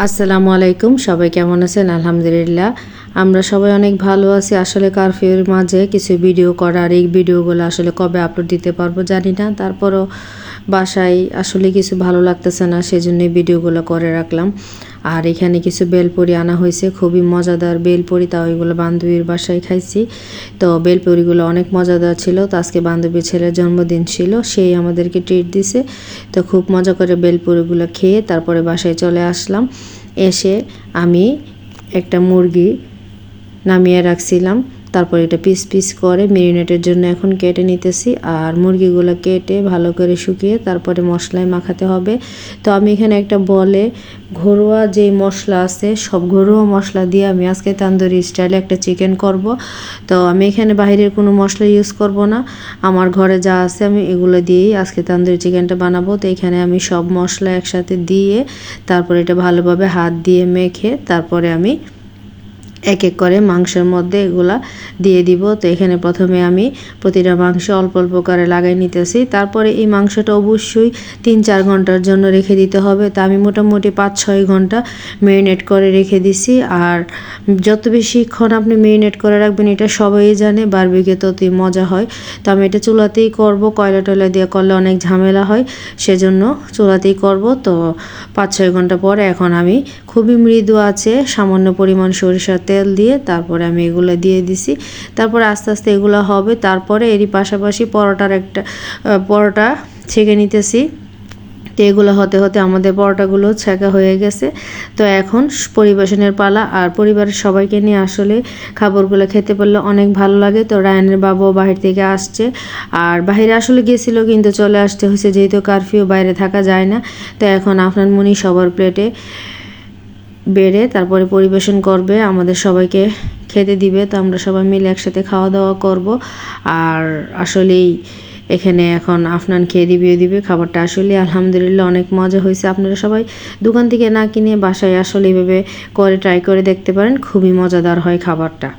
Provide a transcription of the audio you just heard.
আসসালামু আলাইকুম, সবাই কেমন আছেন? আলহামদুলিল্লাহ। আমরা সবাই অনেক ভালো আছি। আসলে কারফিউর মাঝে কিছু ভিডিও করার, এই ভিডিওগুলো আসলে কবে আপলোড দিতে পারব জানি না। তারপরও বাসায় আসলে কিছু ভালো লাগতেছে না, সেজন্যই ভিডিওগুলো করে রাখলাম। আর এখানে কিছু বেলপুরি আনা হয়েছে, খুবই মজাদার বেলপুরি, তাও এগুলো বান্ধবীর বাসায় খাইছি। তো বেলপুরিগুলো অনেক মজাদার ছিল, তো আজকে বান্ধবীর ছেলের জন্মদিন ছিল, সেই আমাদেরকে ট্রিট দিছে। তো খুব মজা করে বেলপুরিগুলো খেয়ে তারপরে বাসায় চলে আসলাম। এসে আমি একটা মুরগি নামিয়ে রাখছিলাম। তারপর এটা পিস পিস করে মেরিনেটের জন্য এখন কেটে নিতেছি। আর মুরগিগুলো কেটে ভালো করে শুকিয়ে তারপরে মশলায় মাখাতে হবে। তো আমি এখানে একটা বলে ঘরোয়া যে মশলা আছে, সব ঘরোয়া মশলা দিয়ে আমি আজকে তান্দুরি স্টাইলে একটা চিকেন করব। তো আমি এখানে বাইরের কোনো মশলা ইউজ করব না। আমার ঘরে যা আছে আমি এগুলো দিয়েই আজকে তান্দুরি চিকেনটা বানাবো। তো এখানে আমি সব মশলা একসাথে দিয়ে তারপরে এটা ভালোভাবে হাত দিয়ে মেখে তারপরে আমি এক এক করে মাংসের মধ্যে এগুলা দিয়ে দিব। তো এখানে প্রথমে আমি প্রতিটা মাংস অল্প অল্প করে লাগাই নিতেছি। তারপরে এই মাংসটা অবশ্যই তিন চার ঘণ্টার জন্য রেখে দিতে হবে। তা আমি মোটামুটি পাঁচ ছয় ঘণ্টা মেরিনেট করে রেখে দিছি। আর যত বেশিক্ষণ আপনি মেরিনেট করে রাখবেন, এটা সবাই জানে বারবিকে ততই মজা হয়। তো আমি এটা চুলাতেই করব। কয়লা টয়লা দিয়ে করলে অনেক ঝামেলা হয়, সেজন্য চুলাতেই করব। তো পাঁচ ছয় ঘণ্টা পরে এখন আমি খুবই মৃদু আছে, সামান্য পরিমাণ সরিষার তেল দিয়ে তারপরে আমি এগুলো দিয়ে দিছি। তারপরে আস্তে আস্তে এগুলো হবে। তারপরে এরই পাশাপাশি পরোটার একটা পরোটা ছেঁকে নিতেছি। তো এগুলো হতে হতে আমাদের পরোটাগুলো ছেঁকা হয়ে গেছে। তো এখন পরিবেশনের পালা আর পরিবারের সবাইকে নিয়ে আসলে খাবারগুলো খেতে পারলে অনেক ভালো লাগে। তো রায়নের বাবু বাহির থেকে আসছে। আর বাইরে আসলে গেছিল কিন্তু চলে আসতে হয়েছে যেহেতু কারফিউ, বাইরে থাকা যায় না। তো এখন আপনার মনি সবার প্লেটে বেড়ে তারপরে পরিবেশন করবে, আমাদের সবাইকে খেতে দিবে। তো আমরা সবাই মিলে একসাথে খাওয়া দাওয়া করব। আর আসলেই এখানে এখন আফনান খেয়ে রিভিউ দিবে। খাবারটা আসলে আলহামদুলিল্লাহ অনেক মজা হয়েছে। আপনারা সবাই দোকান থেকে না কিনে বাসায় আসলে এভাবে করে ট্রাই করে দেখতে পারেন। খুবই মজাদার হয় খাবারটা।